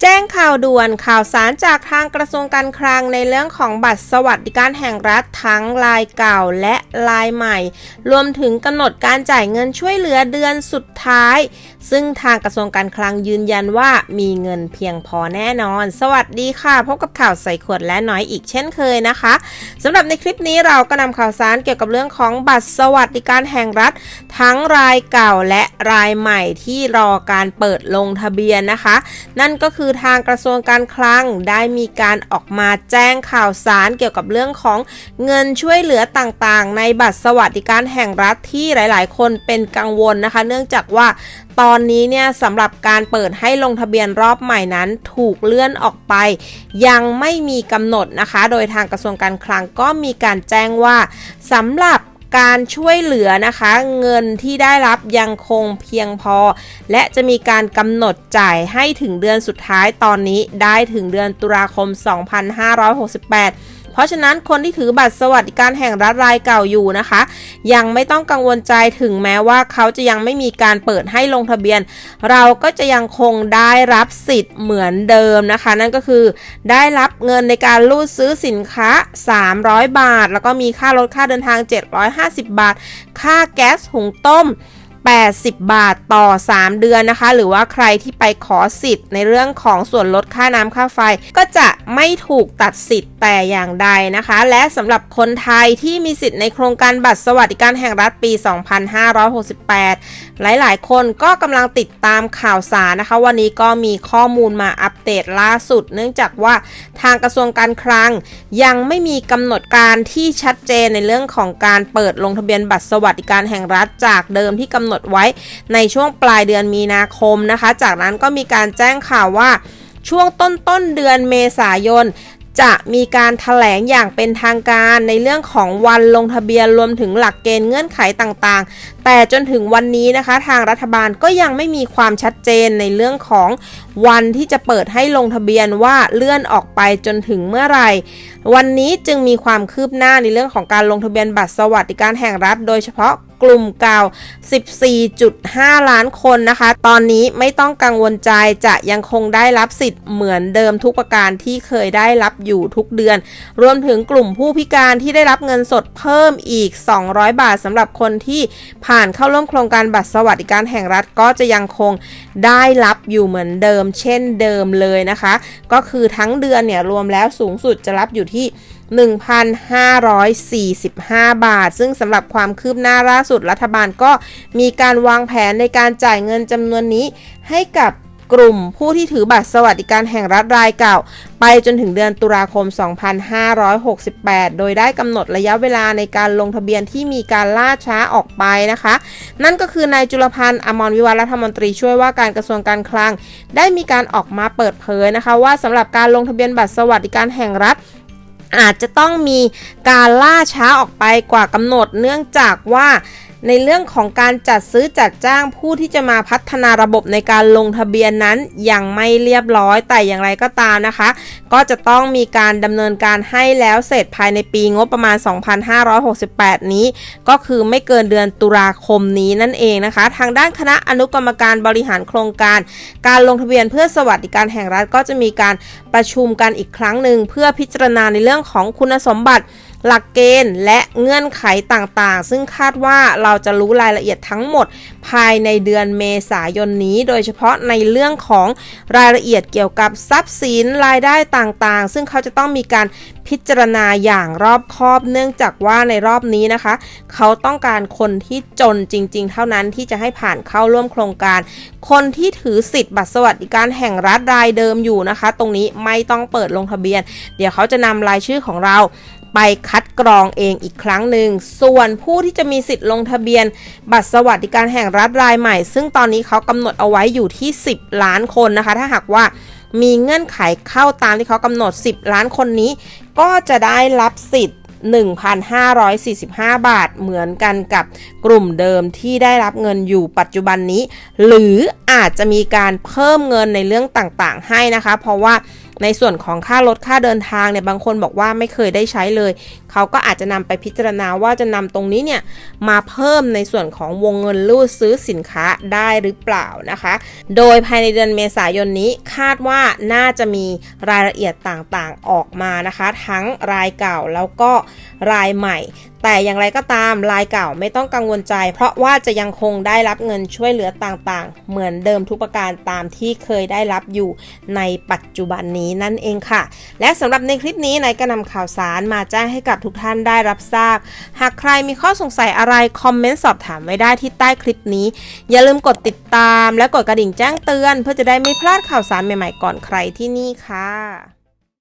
แจ้ งข่าวด่วนข่าวสารจากทางกระทรวงการคลังในเรื่องของบัตรสวัสดิการแห่งรัฐทั้งลายเก่าและลายใหม่ รวมถึงกำหนดการจ่ายเงินช่วยเหลือเดือนสุดท้าย ซึ่งทางกระทรวงการคลังยืนยันว่ามีเงินเพียงพอแน่นอน สวัสดีค่ะ พบกับข่าวใส่ขวดและน้อยอีกเช่นเคยนะคะสำหรับในคลิปนี้เราก็นำข่าวสารเกี่ยวกับเรื่องของบัตรสวัสดิการแห่งรัฐ ทั้งรายเก่าและรายใหม่ที่รอการเปิดลงทะเบียนนะคะ นั่นก็คือทางกระทรวงการคลังได้มีการออกมาแจ้งข่าวสารเกี่ยวกับเรื่องของเงินช่วยเหลือต่างๆ ในบัตรสวัสดิการแห่งรัฐที่หลาย ๆ คนเป็นกังวลนะคะ เนื่องจากว่าตอนนี้เนี่ยสำหรับการเปิดให้ลงทะเบียนรอบใหม่นั้นถูกเลื่อนออกไป ยังไม่มีกำหนดนะคะ โดยทางกระทรวงการคลังก็มีการแจ้งว่าสำหรับ การช่วยเหลือนะคะ เงินที่ได้รับยังคงเพียงพอ และจะมีการกำหนดจ่ายให้ถึงเดือนสุดท้ายตอนนี้ได้ถึงเดือนตุลาคม 2568 ราะฉะนั้นคนที่ถือบัตรสวัสดิการแห่งรัฐรายเก่าอยู่นะคะ ยังไม่ต้องกังวลใจถึงแม้ว่าเขาจะยังไม่มีการเปิดให้ลงทะเบียน เราก็จะยังคงได้รับสิทธิ์เหมือนเดิมนะคะ นั่นก็คือ ได้รับเงินในการรูดซื้อสินค้า 300 บาท แล้วก็มีค่ารถค่าเดินทาง 750 บาท ค่าแก๊สหุงต้ม 80 บาทต่อ 3 เดือนนะคะ หรือว่าใครที่ไปขอสิทธิ์ในเรื่องของส่วนลดค่าน้ำค่าไฟ ก็จะไม่ถูกตัดสิทธิ์แต่อย่างใดนะคะ และสำหรับคนไทยที่มีสิทธิ์ในโครงการบัตรสวัสดิการแห่งรัฐปี 2568 หลายๆ คนก็กำลังติดตามข่าวสารนะคะ วันนี้ก็มีข้อมูลมาอัปเดตล่าสุด เนื่องจากว่าทางกระทรวงการคลัง ยังไม่มีกำหนดการที่ชัดเจนในเรื่องของการเปิดลงทะเบียนบัตรสวัสดิการแห่งรัฐจากเดิมที่กำหนดดไว้ในช่วงปลายเดือนมีนาคมนะคะ จากนั้นก็มีการแจ้งข่าวว่าช่วงต้นต้นเดือนเมษายนจะมีการถแถลงอย่างเป็นทางการในเรื่องของวันลงทะเบียนรวมถึงหลักเกณฑ์เงื่อนไขต่างๆ แต่จนถึงวันนี้นะคะ ทางรัฐบาลก็ยังไม่มีความชัดเจนในเรื่องของวันที่จะเปิดให้ลงทะเบียนว่าเลื่อนออกไปจนถึงเมื่อไหร่ วันนี้จึงมีความคืบหน้าในเรื่องของการลงทะเบียนบัตรสวัสดิการแห่งรัฐ โดยเฉพาะ กลุ่มเก่า 14.5 ล้านคนนะคะ ตอนนี้ไม่ต้องกังวลใจจะยังคงได้รับสิทธิ์เหมือนเดิมทุกประการที่เคยได้รับอยู่ทุกเดือน รวมถึงกลุ่มผู้พิการที่ได้รับเงินสดเพิ่มอีก 200 บาทสำหรับคนที่ผ่านเข้าร่วมโครงการบัตรสวัสดิการแห่งรัฐก็จะยังคงได้รับอยู่เหมือนเดิม เช่นเดิมเลยนะคะ ก็คือทั้งเดือนเนี่ยรวมแล้วสูงสุดจะรับอยู่ที่ 1,545 บาท ซึ่งสำหรับความคืบหน้าล่าสุดรัฐบาลก็มีการวางแผนในการจ่ายเงินจำนวนนี้ให้กับกลุ่มผู้ที่ถือบัตรสวัสดิการแห่งรัฐรายเก่า ไปจนถึงเดือนตุลาคม 2568 โดยได้กำหนดระยะเวลาในการลงทะเบียนที่มีการล่าช้าออกไปนะคะ นั่นก็คือนายจุลพันธ์อมรวิวัฒรัฐมนตรีช่วยว่าการกระทรวงการคลัง ได้มีการออกมาเปิดเผยนะคะ ว่าสำหรับการลงทะเบียนบัตรสวัสดิการแห่งรัฐ อาจจะต้องมีการล่าช้าออกไปกว่ากำหนดเนื่องจากว่า ในเรื่องของการจัดซื้อจัดจ้างผู้ที่จะมาพัฒนาระบบในการลงทะเบียนนั้นยังไม่เรียบร้อยแต่อย่างไรก็ตามนะคะ ก็จะต้องมีการดำเนินการให้แล้วเสร็จภายในปีงบประมาณ 2568 นี้ ก็คือไม่เกินเดือนตุลาคมนี้นั่นเองนะคะ ทางด้านคณะอนุกรรมการบริหารโครงการ การลงทะเบียนเพื่อสวัสดิการแห่งรัฐก็จะมีการประชุมกันอีกครั้งหนึ่งเพื่อพิจารณาในเรื่องของคุณสมบัติ หลักเกณฑ์และเงื่อนไขต่างๆ ซึ่งคาดว่าเราจะรู้รายละเอียดทั้งหมด ภายในเดือนเมษายนนี้ โดยเฉพาะในเรื่องของรายละเอียดเกี่ยวกับทรัพย์สินรายได้ต่างๆ ซึ่งเขาจะต้องมีการพิจารณาอย่างรอบคอบเนื่องจากว่าในรอบนี้นะคะ เขาต้องการคนที่จนจริง ๆ เท่านั้นที่จะให้ผ่านเข้าร่วมโครงการ คนที่ถือสิทธิ์บัตรสวัสดิการแห่งรัฐรายเดิมอยู่นะคะ ตรงนี้ไม่ต้องเปิดลงทะเบียน เดี๋ยวเขาจะนำรายชื่อของเรา ไปคัดกรองเองอีกครั้งหนึ่ง ส่วนผู้ที่จะมีสิทธิ์ลงทะเบียน บัตรสวัสดิการแห่งรัฐรายใหม่ ซึ่งตอนนี้เขากำหนดเอาไว้อยู่ที่ 10 ล้านคนนะคะ ถ้าหากว่ามีเงื่อนไขเข้าตามที่เขากำหนด 10 ล้านคนนี้ ก็จะได้รับสิทธิ์ 1,545 บาทเหมือนกันกับกลุ่มเดิมที่ได้รับเงินอยู่ปัจจุบันนี้ หรืออาจจะมีการเพิ่มเงินในเรื่องต่างๆ ให้นะคะ เพราะว่า ในส่วนของค่ารถค่าเดินทางเนี่ยบางคนบอกว่าไม่เคยได้ใช้เลย เขาก็อาจจะนำไปพิจารณาว่าจะนำตรงนี้เนี่ยมาเพิ่มในส่วนของวงเงินรูดซื้อสินค้าได้หรือเปล่านะคะ โดยภายในเดือนเมษายนนี้คาดว่าน่าจะมีรายละเอียดต่างๆออกมานะคะ ทั้งรายเก่าแล้วก็รายใหม่แต่อย่างไรก็ตามรายเก่าไม่ต้องกังวลใจ เพราะว่าจะยังคงได้รับเงินช่วยเหลือต่างๆ เหมือนเดิมทุกประการตามที่เคยได้รับอยู่ในปัจจุบันนี้นั่นเองค่ะ และสำหรับในคลิปนี้นายก็นำข่าวสารมาแจ้งให้กับทุกท่านได้รับทราบ หากใครมีข้อสงสัยอะไรคอมเมนต์สอบถามไว้ได้ที่ใต้คลิปนี้ อย่าลืมกดติดตาม และกดกระดิ่งแจ้งเตือน เพื่อจะได้ไม่พลาดข่าวสารใหม่ๆก่อนใครที่นี่ค่ะ